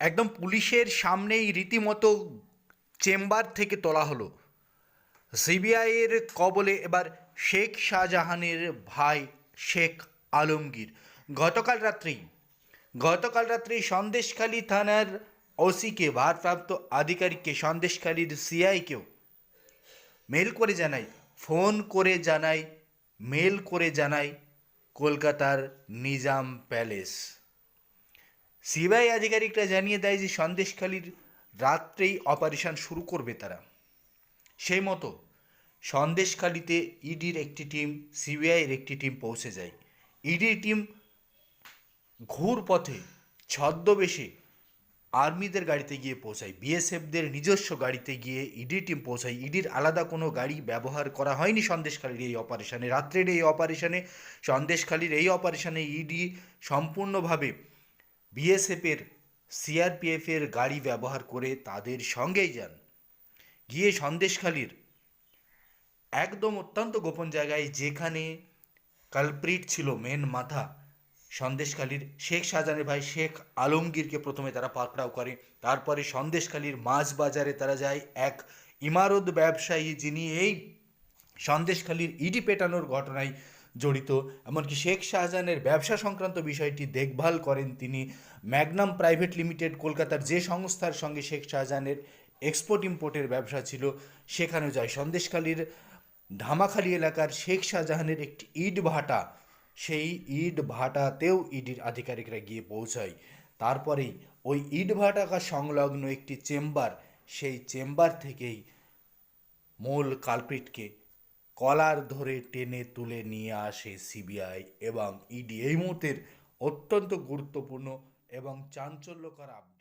একদম পুলিশের সামনেই রীতিমতো চেম্বার থেকে তোলা হলো। সিবিআইয়ের কবলে এবার শেখ শাহজাহানের ভাই শেখ আলমগীর। গতকাল রাত্রেই গতকাল রাত্রেই সন্দেশখালী থানার ওসিকে, ভারপ্রাপ্ত আধিকারিককে, সন্দেশখালীর সিআইকেও মেল করে জানাই, ফোন করে জানাই, মেল করে জানাই কলকাতার নিজাম প্যালেস। সিবিআই আধিকারিকরা জানিয়ে দেয় যে সন্দেশখালীর রাত্রেই অপারেশন শুরু করবে তারা। সেই মতো সন্দেশখালীতে ইডির একটি টিম, সিবিআইয়ের একটি টিম পৌঁছে যায়। ইডির টিম ঘুর পথে ছদ্মবেশে আর্মিদের গাড়িতে গিয়ে পৌঁছায়। বিএসএফদের নিজস্ব গাড়িতে গিয়ে ইডি টিম পৌঁছায়। ইডির আলাদা কোনো গাড়ি ব্যবহার করা হয়নি সন্দেশখালীর এই অপারেশনে। রাত্রের এই অপারেশনে, সন্দেশখালীর এই অপারেশনে ইডি সম্পূর্ণভাবে বিএসএফের সিআরপিএফের গাড়ি ব্যবহার করে তাদের সঙ্গেই যান। গিয়ে সন্দেশখালীর একদম অত্যন্ত গোপন জায়গায় যেখানে কালপ্রিট ছিল মেন মাথা, সন্দেশখালীর শেখ শাহজাহানের ভাই শেখ আলমগীরকে প্রথমে তারা পাকড়াও করে। তারপরে সন্দেশখালীর মাছ বাজারে তারা যায়। এক ইমারত ব্যবসায়ী যিনি এই সন্দেশখালীর ইডি পেটানোর ঘটনায় জড়িত। এমনকি শেখ শাহজাহানের ব্যবসা সংক্রান্ত বিষয়টি দেখভাল করেন তিনি। ম্যাগনাম প্রাইভেট লিমিটেড, কলকাতার যে সংস্থার সঙ্গে শেখ শাহজাহানের এক্সপোর্ট ইম্পোর্টের ব্যবসা ছিল, সেখানেও যায়। সন্দেশখালীর ধামাখালী এলাকার শেখ শাহজাহানের একটি ইট ভাটা, সেই ইট ভাটাতেও ইডির আধিকারিকরা গিয়ে পৌঁছায়। তারপরেই ওই ইট ভাটাকা সংলগ্ন একটি চেম্বার, সেই চেম্বার থেকেই মূল কালপ্রিটকে কলার ধরে টেনে তুলে নিয়ে আসে সিবিআই এবং ইডি। এই মুহূর্তের অত্যন্ত গুরুত্বপূর্ণ এবং চাঞ্চল্যকর আপডেট